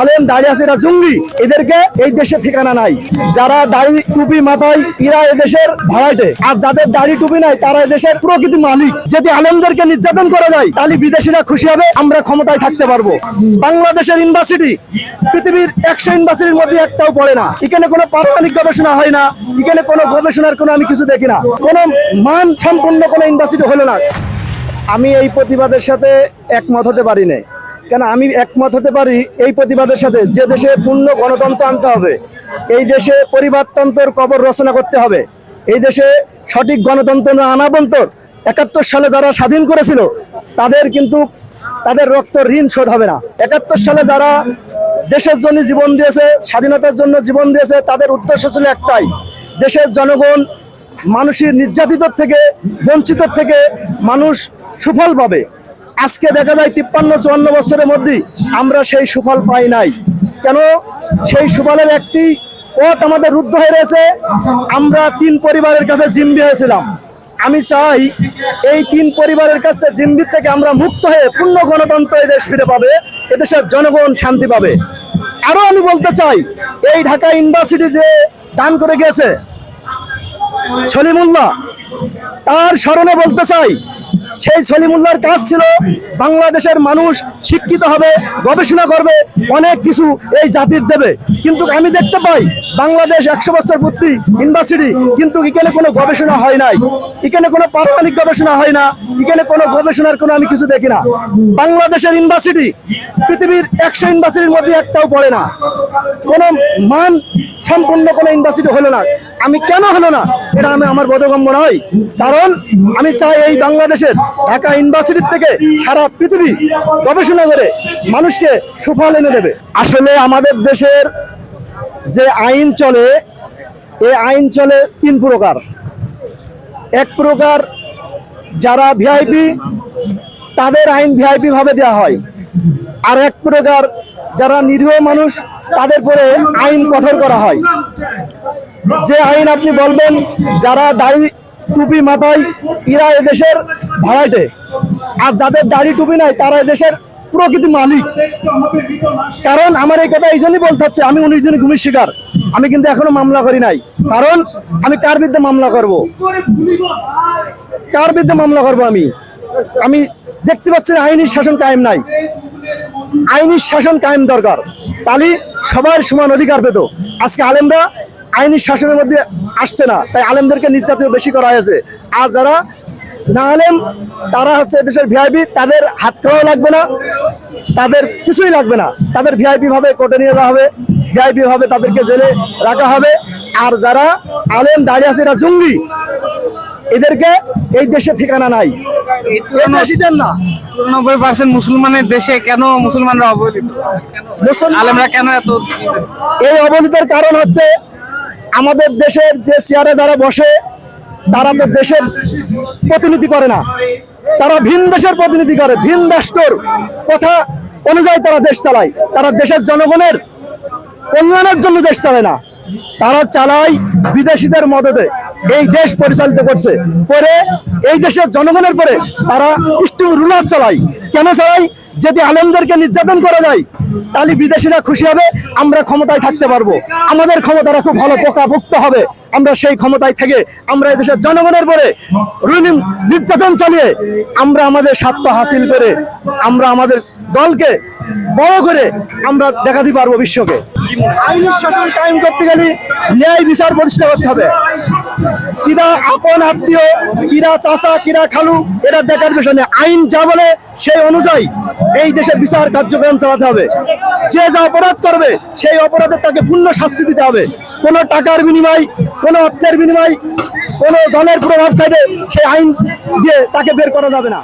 আলেম দাঁড়িয়ে আছে, এরা জঙ্গি। এদেরকে এই দেশে ঠিকানা নাই। যারা দাড়ি টুপি মাথায়, এরা এদেশের ভাড়াটে। আর যাদের দাড়ি টুপি নাই, তারা এদেশের প্রকৃত মালিক। যদি আলেমদেরকে নির্যাতন করা যায়, তাহলে বিদেশিরা খুশি হবে, আমরা ক্ষমতায় থাকতে পারব। বাংলাদেশের ইউনিভার্সিটি পৃথিবীর একশো ইউনিভার্সিটির মধ্যে একটাও পড়ে না। এখানে কোনো পারমাণিক গবেষণা হয় না। এখানে কোনো গবেষণার কোনো আমি কিছু দেখি না। কোনো মান সম্পূর্ণ কোনো ইউনিভার্সিটি হলো না। আমি এই প্রতিবাদের সাথে একমত হতে পারি না কেন আমি একমত হতে পারি এই প্রতিবাদের সাথে? যে দেশে পূর্ণ গণতন্ত্র আনতে হবে, এই দেশে পরিবারতন্ত্রের কবর রচনা করতে হবে, এই দেশে সঠিক গণতন্ত্র না আনা পর্যন্ত একাত্তর সালে যারা স্বাধীন করেছিল, তাদের কিন্তু তাদের রক্ত ঋণ শোধ হবে না। একাত্তর সালে যারা দেশের জন্য জীবন দিয়েছে, স্বাধীনতার জন্য জীবন দিয়েছে, তাদের উদ্দেশ্য ছিল একটাই, দেশের জনগণ মানুষের নির্যাতিত থেকে বঞ্চিত থেকে মানুষ সুফল পাবে। আজকে দেখা যায় তিপ্পান্ন, চুয়ান্ন বছরের মধ্যে আমরা সেই সুফল পাই নাই। কেন? সেই সুফলের একটি পথ আমাদের রুদ্ধ হয়ে রয়েছে। আমরা তিন পরিবারের কাছে জিম্বি হয়েছিলাম। আমি চাই এই তিন পরিবারের কাছে জিম্বির থেকে আমরা মুক্ত হয়ে পূর্ণ গণতন্ত্র এই দেশ ফিরে পাবে, এদেশের জনগণ শান্তি পাবে। আরও আমি বলতে চাই, এই ঢাকা ইউনিভার্সিটি যে দান করে গেছে সলিমুল্লাহ, তার স্মরণে বলতে চাই সেই সলিমুল্লাহর কাজ ছিল বাংলাদেশের মানুষ শিক্ষিত হবে, গবেষণা করবে, অনেক কিছু এই জাতির দেবে। কিন্তু আমি দেখতে পাই বাংলাদেশ একশো বছর পূর্তি ইউনিভার্সিটি, কিন্তু এখানে কোনো গবেষণা হয় নাই। এখানে কোনো পারমাণিক গবেষণা হয় না, এখানে কোনো গবেষণার কোনো আমি কিছু দেখি না। বাংলাদেশের ইউনিভার্সিটি পৃথিবীর একশো ইউনিভার্সিটির মধ্যে একটাও পড়ে না। কোনো মান সম্পূর্ণ কোনো ইউনিভার্সিটি হলো না। আমি কেন হলো না? এটা আমি আমার বোধগম্য নয়। কারণ আমি চাই এই বাংলাদেশের ঢাকা ইউনিভার্সিটির থেকে সারা পৃথিবী গবেষণা করে মানুষকে সুফল এনে দেবে। আসলে আমাদের দেশের যে আইন চলে এই আইন চলে তিন প্রকার। এক প্রকার যারা ভিআইপি তাদের আইন ভিআইপি ভাবে দেওয়া হয়। আর এক প্রকার যারা নিরীহ মানুষ, তাদের পরে আইন কঠোর করা হয়। যে আইন আপনি বলবেন, যারা দাড়ি টুপি মাথায়, এরা এদেশের ভাড়াটে আর যাদের দাড়ি টুপি নাই, তারা এদেশের প্রকৃত মালিক। কারণ আমার এই কথা এই জন্যই বলতে হচ্ছে, আমি উনিশ দিন ঘুমির শিকার। আমি কিন্তু এখনও মামলা করি নাই। কারণ আমি কার বিরুদ্ধে মামলা করব? কার বিরুদ্ধে মামলা করব আমি? আমি দেখতে পাচ্ছি আইনি শাসন কায়েম নাই। আইনি শাসন কায়েম দরকার। তাহলে সবার সমান অধিকার পেত। আজকে আলেমরা আইনি শাসনের মধ্যে আসছে না তাই আলেমদেরকে নির্যাতিত বেশি করা হয়েছে। আর যারা না আলেম তারা হচ্ছে দেশের ভিআইপি তাদের হাত খাওয়া লাগবে না তাদের কিছুই লাগবে না। তাদের ভিআইপি ভাবে কোর্টে নিয়ে যাওয়া হবে ভিআইপি ভাবে তাদেরকে জেলে রাখা হবে। আর যারা আলেম দাঁড়িয়ে আছে এরা জঙ্গি। এদেরকে এই দেশে ঠিকানা নাই। না। পার্সেন্ট মুসলমানের দেশে কেন মুসলমানরা অবহেলিত? আলেমরা কেন এত এই অবনীতির কারণ হচ্ছে আমাদের দেশের যে চেয়ারে যারা বসে, তারা তো দেশের প্রতিনিধি করে না। তারা ভিন দেশের প্রতিনিধি করে, ভিন রাষ্ট্রর কথা অনুযায়ী তারা দেশ চালায়। তারা দেশের জনগণের কল্যাণের জন্য দেশ চালায় না। তারা চালায় বিদেশিদের মদতে এই দেশ পরিচালিত করছে। করে এই দেশের জনগণের পরে তারা রুলার চালায়। কেন চালায়? যদি আলেমদেরকে নির্যাতন করা যায়, তাহলে বিদেশিরা খুশি হবে, আমরা ক্ষমতায় থাকতে পারব। আমাদের ক্ষমতাটা খুব ভালো, পোকাভুক্ত হবে। আমরা সেই ক্ষমতায় থেকে আমরা এই দেশের জনগণের পরে রুলিং, নির্যাতন চালিয়ে আমরা আমাদের স্বার্থ হাসিল করে আমরা আমাদের দলকে বড় করে আমরা দেখাতে পারব বিশ্বকে। আইনি শাসন কায়েম করতে গেলে ন্যায় বিচার প্রতিষ্ঠা করতে হবে। কিরা আপন আত্মীয়, কিরা চাষা কিরা খালু, এরা দেখার নেই আইন যা বলে সেই অনুযায়ী এই দেশে বিচার কার্যক্রম চালাতে হবে। যে যা অপরাধ করবে, সেই অপরাধের তাকে পূর্ণ শাস্তি দিতে হবে। কোন টাকার বিনিময়, কোনো অর্থের বিনিময়, কোনো দলের প্রভাব খাইতে সেই আইন দিয়ে তাকে বের করা যাবে না।